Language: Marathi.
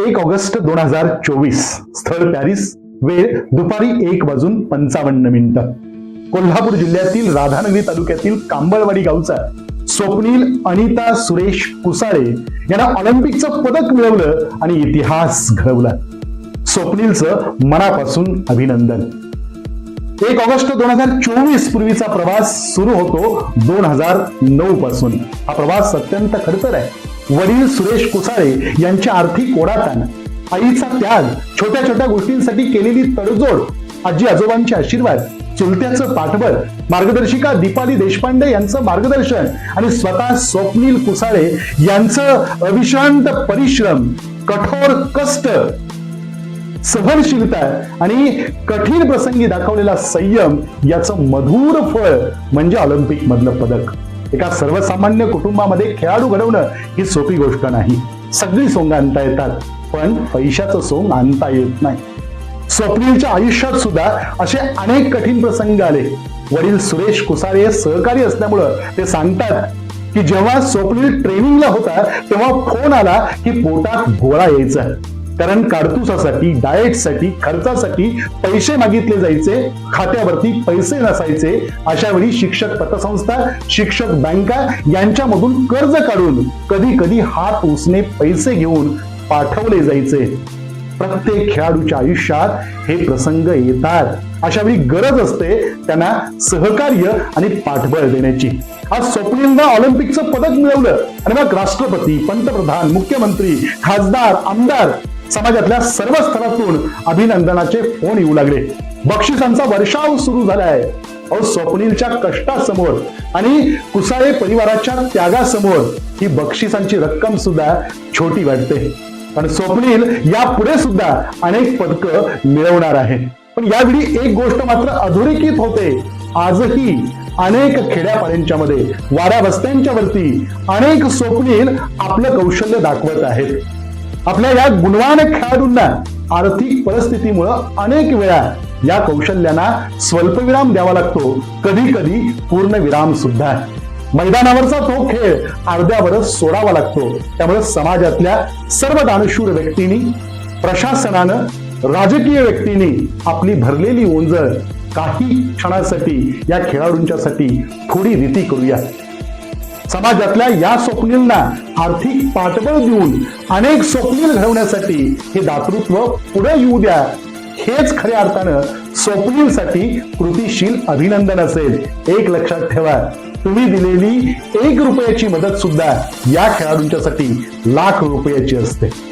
एक ऑगस्ट दोन हजार चोवीस स्थळ पॅरिस वेळ दुपारी एक वाजून पंचावन्न मिनिटं. कोल्हापूर जिल्ह्यातील राधानगरी तालुक्यातील कांबळवाडी गावचा स्वप्नील अनिता सुरेश कुसाळे यांना ऑलिम्पिकचं पदक मिळवलं आणि इतिहास घडवला. स्वप्नीलचं मनापासून अभिनंदन. एक ऑगस्ट दोन हजार चोवीस पूर्वीचा प्रवास सुरू होतो दोन हजार नऊ पासून. हा प्रवास अत्यंत खडतर आहे. वडील सुरेश कुसाळे यांची आर्थिक ओढाताण आईचा त्याग छोट्या छोट्या गोष्टींसाठी केलेली तडजोड आजी आजोबांचे आशीर्वाद चुलत्याचं पाठबळ मार्गदर्शिका दीपाली देशपांडे यांचं मार्गदर्शन आणि स्वतः स्वप्नील कुसाळे यांचं अविश्रांत परिश्रम कठोर कष्ट सहनशीलता आणि कठीण प्रसंगी दाखवलेला संयम याचं मधुर फळ म्हणजे ऑलिम्पिक मधलं पदक. एका सर्वसामान्य कुटुंबामध्ये खेळाडू घडवणं ही सोपी गोष्ट नाही. सगळी सोंग आणता येतात पण पैशाचं सोंग आणता येत नाही. स्वप्नीलच्या आयुष्यात सुद्धा असे अनेक कठीण प्रसंग आले. वडील सुरेश कुसारे सहकारी असल्यामुळं ते सांगतात की जेव्हा स्वप्नील ट्रेनिंगला होता तेव्हा फोन आला की पोटात गोळा यायचा. कारण काडतुसासाठी डाएटसाठी खर्चासाठी पैसे मागितले जायचे खात्यावरती पैसे नसायचे अशा वेळी शिक्षक पतसंस्था शिक्षक बँका यांच्यामधून कर्ज काढून कधी कधी हात उसने पैसे घेऊन पाठवले जायचे. प्रत्येक खेळाडूच्या आयुष्यात हे प्रसंग येतात. अशा वेळी गरज असते त्यांना सहकार्य आणि पाठबळ देण्याची. आज स्वप्नीलनं ऑलिम्पिकचं पदक मिळवलं. आणि मग राष्ट्रपती पंतप्रधान मुख्यमंत्री खासदार आमदार समाजातल्या सर्व स्तरातून अभिनंदनाचे फोन येऊ लागले. बक्षिसांचा वर्षाव सुरू झालाय. अहो स्वप्नीलच्या कष्टासमोर आणि कुसाळे परिवाराच्या त्यागासमोर ही बक्षिसांची रक्कम सुद्धा छोटी वाटते. पण स्वप्नील यापुढे सुद्धा अनेक पदकं मिळवणार आहे. पण यावेळी एक गोष्ट मात्र अधोरेखित होते. आजही अनेक खेड्यापाड्यांच्या मध्ये वाड्या वस्त्यांच्या वरती अनेक स्वप्नील आपलं कौशल्य दाखवत आहेत. आपल्या या गुणवान खेळाडूंना आर्थिक परिस्थितीमुळं अनेक वेळा या कौशल्यांना स्वल्पविराम द्यावा लागतो. कधी कधी पूर्ण विराम सुद्धा. मैदानावरचा तो खेळ अर्ध्यावरच सोडावा लागतो. त्यामुळे समाजातल्या सर्व दानशूर व्यक्तींनी प्रशासनानं राजकीय व्यक्तींनी आपली भरलेली ओंजळ काही क्षणासाठी या खेळाडूंच्यासाठी थोडी रीती करूया. समाजातल्या या स्वप्नीलना आर्थिक पाठबळ देऊन अनेक स्वप्नील घडवण्यासाठी हे दातृत्व पुढे येऊ द्या. हेच खऱ्या अर्थानं स्वप्नीलसाठी कृतीशील अभिनंदन असेल. एक लक्षात ठेवा तुम्ही दिलेली एक रुपयाची मदत सुद्धा या खेळाडूंच्यासाठी लाख रुपयाची असते.